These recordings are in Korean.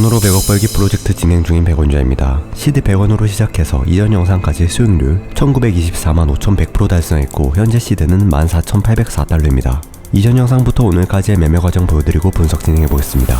돈으로 100억 벌기 프로젝트 진행 중인 백원주입니다. 시드 100원으로 시작해서 이전 영상까지 수익률 1924만 5100% 달성했고 현재 시드는 14804달러입니다. 이전 영상부터 오늘까지의 매매 과정 보여드리고 분석 진행해 보겠습니다.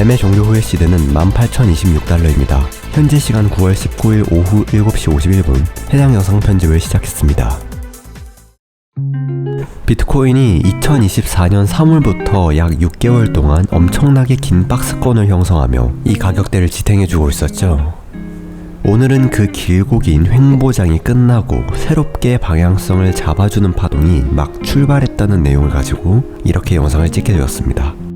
매매 종료 후의 시드는 18,026달러입니다. 현재 시간 9월 19일 오후 7시 51분 해당 영상 편집을 시작했습니다. 비트코인이 2024년 3월부터 약 6개월 동안 엄청나게 긴 박스권을 형성하며 이 가격대를 지탱해주고 있었죠. 오늘은 그 길고 긴 횡보장이 끝나고 새롭게 방향성을 잡아주는 파동이 막 출발했다는 내용을 가지고 이렇게 영상을 찍게 되었습니다.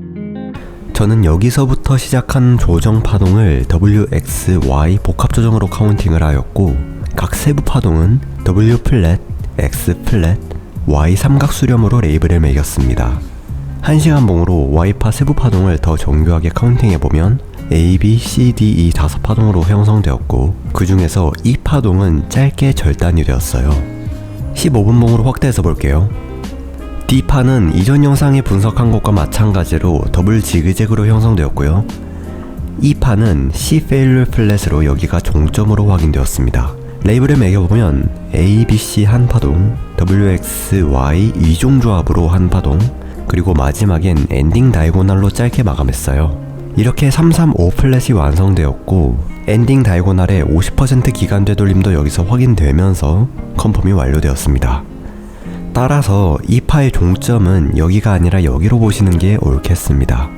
저는 여기서부터 시작한 조정 파동을 WX, Y 복합 조정으로 카운팅을 하였고 각 세부 파동은 W 플랫, X 플랫, Y 삼각 수렴으로 레이블을 매겼습니다. 1시간 봉으로 Y파 세부 파동을 더 정교하게 카운팅해 보면 A, B, C, D, E 다섯 파동으로 형성되었고 그 중에서 이 파동은 짧게 절단이 되었어요. 15분 봉으로 확대해서 볼게요. D파는 이전 영상에 분석한 것과 마찬가지로 더블 지그재그로 형성되었고요. E파는 C failure 플랫으로 여기가 종점으로 확인되었습니다. 레이블을 매겨보면 A, B, C 한 파동, W, X, Y 이종 조합으로 한 파동, 그리고 마지막엔 엔딩 다이고날로 짧게 마감했어요. 이렇게 335 플랫이 완성되었고 엔딩 다이고날의 50% 기간 되돌림도 여기서 확인되면서 컨펌이 완료되었습니다. 따라서 이 파의 종점은 여기가 아니라 여기로 보시는 게 옳겠습니다.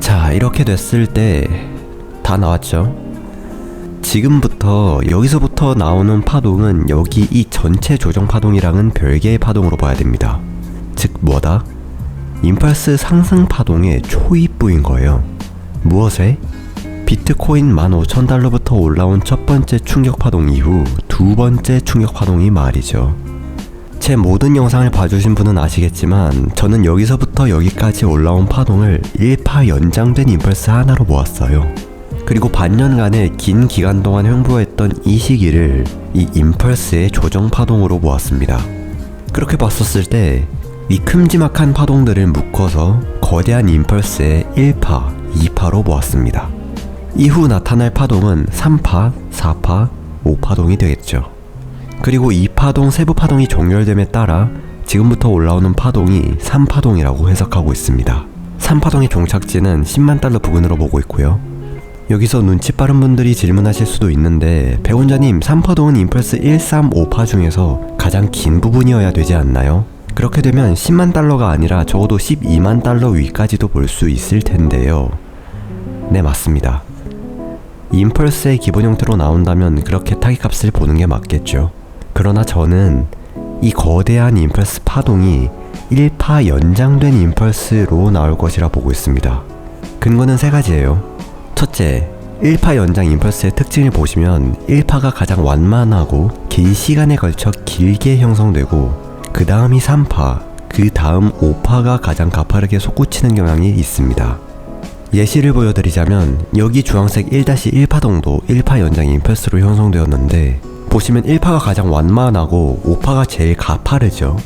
자, 이렇게 됐을 때 다 나왔죠? 지금부터 여기서부터 나오는 파동은 여기 이 전체 조정 파동이랑은 별개의 파동으로 봐야 됩니다. 즉 뭐다? 임펄스 상승 파동의 초입부인 거예요. 무엇에? 비트코인 15,000달러부터 올라온 첫 번째 충격 파동 이후 두 번째 충격 파동이 말이죠. 제 모든 영상을 봐주신 분은 아시겠지만 저는 여기서부터 여기까지 올라온 파동을 1파 연장된 임펄스 하나로 모았어요. 그리고 반년간의 긴 기간 동안 횡보했던 이 시기를 이 임펄스의 조정 파동으로 모았습니다. 그렇게 봤었을 때 이 큼지막한 파동들을 묶어서 거대한 임펄스의 1파, 2파로 모았습니다. 이후 나타날 파동은 3파, 4파, 5파동이 되겠죠. 그리고 이 파동 세부 파동이 종결됨에 따라 지금부터 올라오는 파동이 3파동이라고 해석하고 있습니다. 3파동의 종착지는 10만 달러 부근으로 보고 있고요. 여기서 눈치 빠른 분들이 질문하실 수도 있는데 배운자님 3파동은 임펄스 1, 3, 5파 중에서 가장 긴 부분이어야 되지 않나요? 그렇게 되면 10만 달러가 아니라 적어도 12만 달러 위까지도 볼 수 있을 텐데요. 네, 맞습니다. 임펄스의 기본 형태로 나온다면 그렇게 타깃값을 보는 게 맞겠죠. 그러나 저는 이 거대한 임펄스 파동이 1파 연장된 임펄스로 나올 것이라 보고 있습니다. 근거는 세 가지예요. 첫째, 1파 연장 임펄스의 특징을 보시면 1파가 가장 완만하고 긴 시간에 걸쳐 길게 형성되고 그 다음이 3파, 그 다음 5파가 가장 가파르게 솟구치는 경향이 있습니다. 예시를 보여드리자면 여기 주황색 1-1파동도 1파 연장 임펄스로 형성되었는데 보시면 1파가 가장 완만하고 5파가 제일 가파르죠.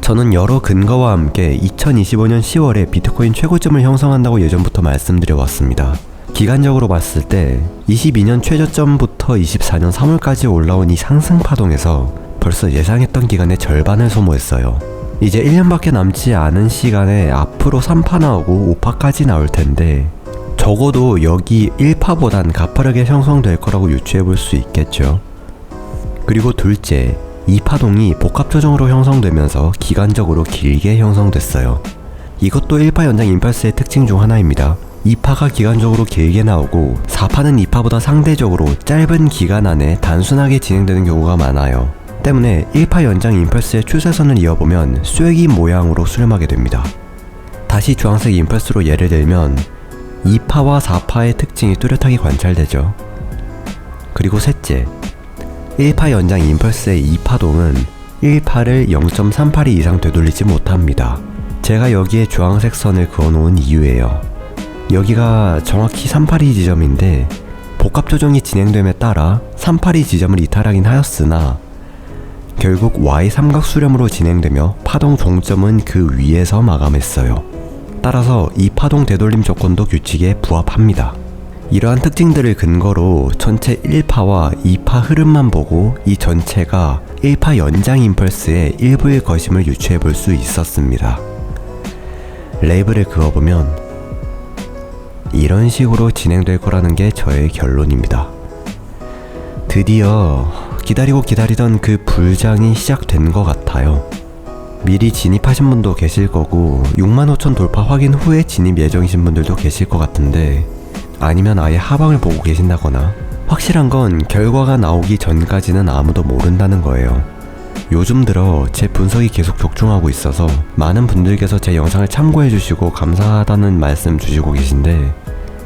저는 여러 근거와 함께 2025년 10월에 비트코인 최고점을 형성한다고 예전부터 말씀드려 왔습니다. 기간적으로 봤을 때 22년 최저점부터 24년 3월까지 올라온 이 상승 파동에서 벌써 예상했던 기간의 절반을 소모했어요. 이제 1년밖에 남지 않은 시간에 앞으로 3파 나오고 5파까지 나올 텐데 적어도 여기 1파보단 가파르게 형성될 거라고 유추해 볼 수 있겠죠. 그리고 둘째, 이 파동이 복합 조정으로 형성되면서 기간적으로 길게 형성됐어요. 이것도 1파 연장 임펄스의 특징 중 하나입니다. 2파가 기간적으로 길게 나오고 4파는 2파보다 상대적으로 짧은 기간 안에 단순하게 진행되는 경우가 많아요. 때문에 1파 연장 임펄스의 추세선을 이어보면 쐐기 모양으로 수렴하게 됩니다. 다시 주황색 임펄스로 예를 들면 2파와 4파의 특징이 뚜렷하게 관찰되죠. 그리고 셋째, 1파 연장 임펄스의 2파동은 1파를 0.38이 이상 되돌리지 못합니다. 제가 여기에 주황색 선을 그어놓은 이유예요. 여기가 정확히 382 지점인데 복합 조정이 진행됨에 따라 382 지점을 이탈하긴 하였으나 결국 Y 삼각 수렴으로 진행되며 파동 종점은 그 위에서 마감했어요. 따라서 이 파동 되돌림 조건도 규칙에 부합합니다. 이러한 특징들을 근거로 전체 1파와 2파 흐름만 보고 이 전체가 1파 연장 임펄스의 일부의 것임을 유추해 볼 수 있었습니다. 레이블을 그어보면 이런 식으로 진행될 거라는 게 저의 결론입니다. 드디어 기다리고 기다리던 그 불장이 시작된 것 같아요. 미리 진입하신 분도 계실 거고 6만 5천 돌파 확인 후에 진입 예정이신 분들도 계실 것 같은데 아니면 아예 하방을 보고 계신다거나 확실한 건 결과가 나오기 전까지는 아무도 모른다는 거예요. 요즘 들어 제 분석이 계속 적중하고 있어서 많은 분들께서 제 영상을 참고해 주시고 감사하다는 말씀 주시고 계신데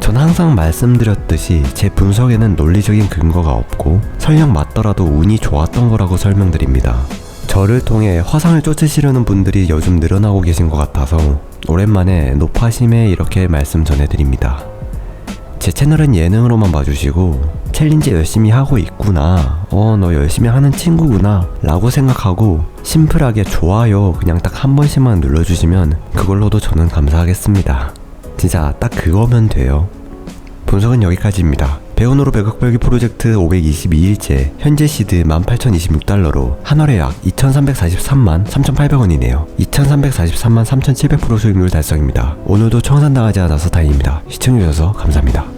전 항상 말씀드렸듯이 제 분석에는 논리적인 근거가 없고 설령 맞더라도 운이 좋았던 거라고 설명드립니다. 저를 통해 화상을 쫓으시려는 분들이 요즘 늘어나고 계신 것 같아서 오랜만에 노파심에 이렇게 말씀 전해드립니다. 제 채널은 예능으로만 봐주시고 챌린지 열심히 하고 있구나. 어 너 열심히 하는 친구구나 라고 생각하고 심플하게 좋아요 그냥 딱 한 번씩만 눌러주시면 그걸로도 저는 감사하겠습니다. 진짜 딱 그거면 돼요. 분석은 여기까지입니다. 배운으로 백악별기 프로젝트 522일째 현재 시드 18,026달러로 한 월에 약 2,343만 3,800원이네요. 2,343만 3,700% 수익률 달성입니다. 오늘도 청산당하지 않아서 다행입니다. 시청해주셔서 감사합니다